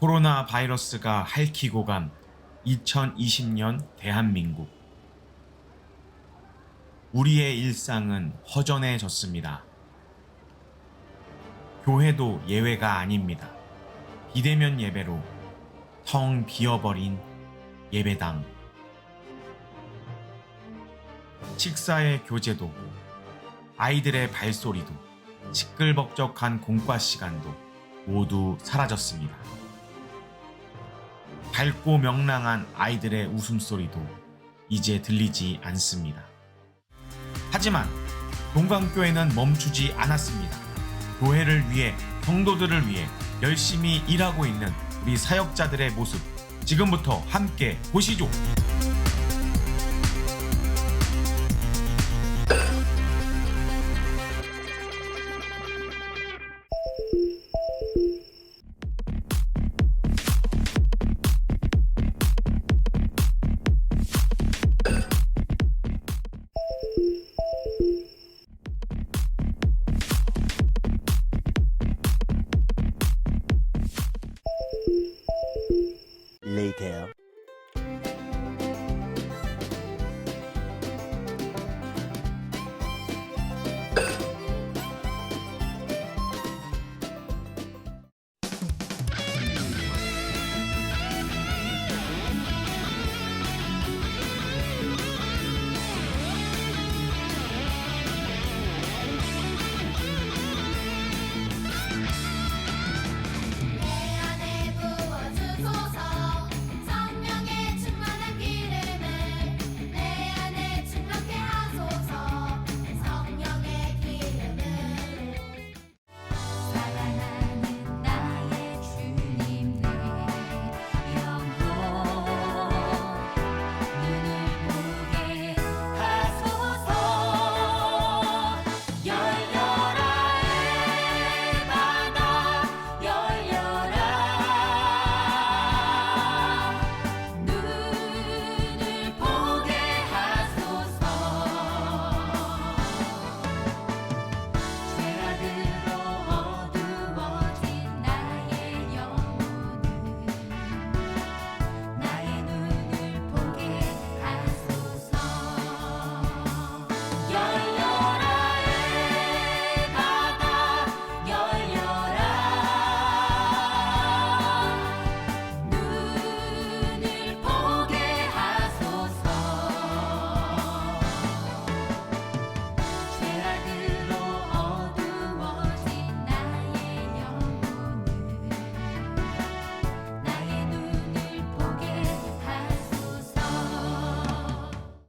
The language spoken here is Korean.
코로나 바이러스가 핥히고 간 2020년 대한민국. 우리의 일상은 허전해졌습니다. 교회도 예외가 아닙니다. 비대면 예배로 텅 비어버린 예배당. 식사의 교제도, 아이들의 발소리도, 시끌벅적한 공과 시간도 모두 사라졌습니다. 밝고 명랑한 아이들의 웃음소리도 이제 들리지 않습니다. 하지만 동강교회는 멈추지 않았습니다. 교회를 위해, 성도들을 위해 열심히 일하고 있는 우리 사역자들의 모습 지금부터 함께 보시죠. Yeah.